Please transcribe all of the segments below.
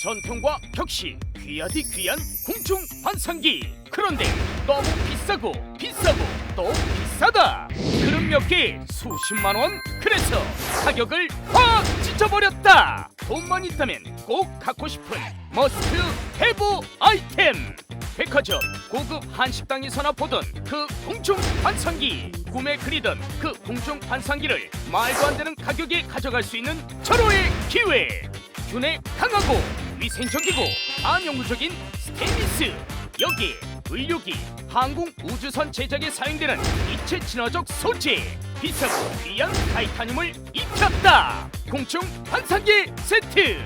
전통과 격시 귀하디 귀한 공중 환상기. 그런데 너무 비싸고 비싸고 또 비싸다. 그릇 몇 개 수십만 원. 그래서 가격을 확 찢어버렸다. 돈만 있다면 꼭 갖고 싶은 머스트 해브 아이템. 백화점 고급 한식당에서나 보던 그 공중 환상기. 꿈에 그리던 그 공중 환상기를 말도 안 되는 가격에 가져갈 수 있는 절호의 기회. 균에 강하고 위생적이고 반영구적인 스테인리스. 여기 의료기 항공 우주선 제작에 사용되는 이체 친화적 소재 비싸고 귀한 타이타늄을 입혔다. 공중 환상기 세트.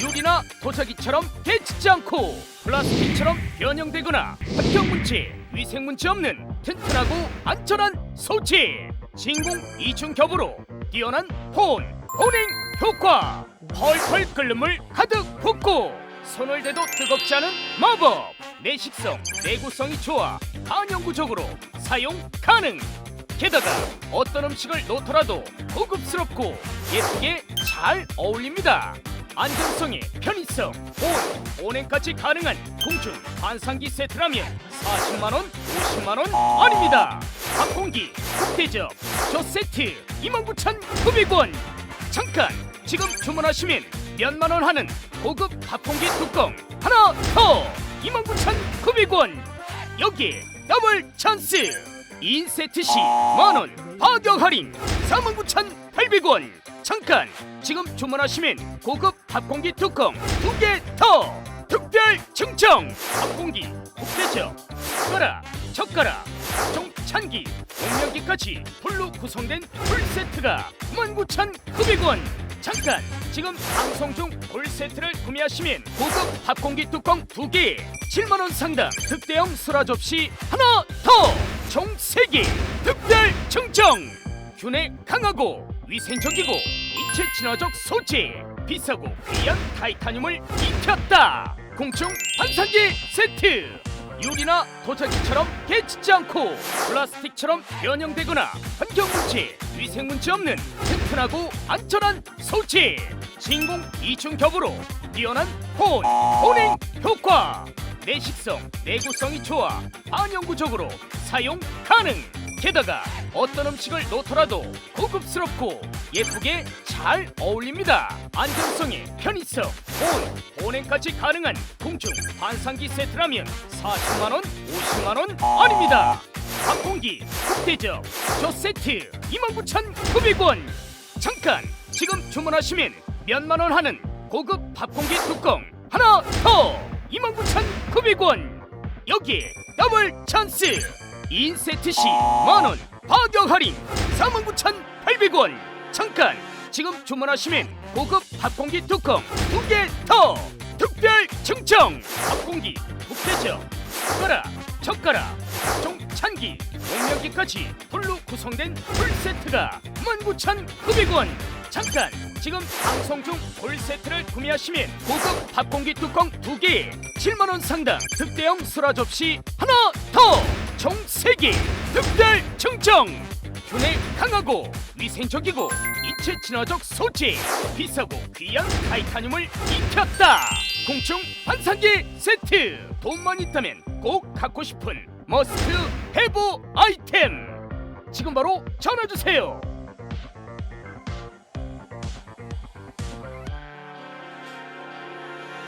유리나 도자기처럼 깨지지 않고 플라스틱처럼 변형되거나 환경문제, 위생문제 없는 튼튼하고 안전한 소재. 진공 이중 겹으로 뛰어난 폰, 보냉 효과. 펄펄 끓는 물 가득 붓고 손을 대도 뜨겁지 않은 마법. 내식성, 내구성이 좋아. 반영구적으로 사용 가능. 게다가 어떤 음식을 놓더라도 고급스럽고 예쁘게 잘 어울립니다. 안정성에 편의성, 보온, 보냉까지 가능한 공중 환상기 세트라면 40만원, 50만원 아닙니다. 밥공기, 국대접, 저 세트 29,900원. 잠깐 지금 주문하시면 몇만 원 하는 고급 밥공기 뚜껑 하나 더! 29,900원! 여기 더블 찬스! 2인 세트 시 만원 파격 할인! 49,800원! 잠깐! 지금 주문하시면 고급 밥공기 뚜껑 두 개 더! 특별 증정 밥공기 국대적 숟가락 젓가락 각종 찬기 용량기까지 풀로 구성된 풀세트가 19,900원 잠깐! 지금 방송 중 풀세트를 구매하시면 고급 밥공기 뚜껑 두개 7만원 상당 특대형 수라 접시 하나 더총 세개 특별 증정! 균에 강하고 위생적이고 이체 친화적 소재! 비싸고 귀한 타이타늄을 입혔다! 공중 반상기 세트 유리나 도자기처럼 깨지지 않고 플라스틱처럼 변형되거나 환경문제, 위생문제 없는 튼튼하고 안전한 소재 진공 이중 겹으로 뛰어난 폰, 보냉 효과. 내식성, 내구성이 좋아 반영구적으로 사용 가능 게다가 어떤 음식을 놓더라도 고급스럽고 예쁘게 잘 어울립니다. 안정성에 편의성, 보온, 보냉까지 가능한 공중 환상기 세트라면 40만 원, 50만 원 아닙니다. 밥공기, 국대접, 저 세트 29,900원. 잠깐 지금 주문하시면 몇만 원 하는 고급 밥공기 뚜껑 하나 더 29,900원. 여기 더블 찬스 2 인 세트 시 만원 파격 할인 49,800원. 잠깐 지금 주문하시면 고급 밥공기 뚜껑 두 개 더 특별 증정 밥공기 국대적 숟가락 젓가락 각종 찬기 용량기까지 풀로 구성된 풀세트가 19,900원. 잠깐 지금 방송 중 풀세트를 구매하시면 고급 밥공기 뚜껑 두개 7만원 상당 특대형 수라 접시 하나 더 총 세개 특별 증정. 균에 강하고 위생적이고 이체 친화적 소재. 비싸고 귀한 타이타늄을 입혔다. 공중 환상기 세트. 돈만 있다면 꼭 갖고 싶은 머스트 해브 아이템. 지금 바로 전화주세요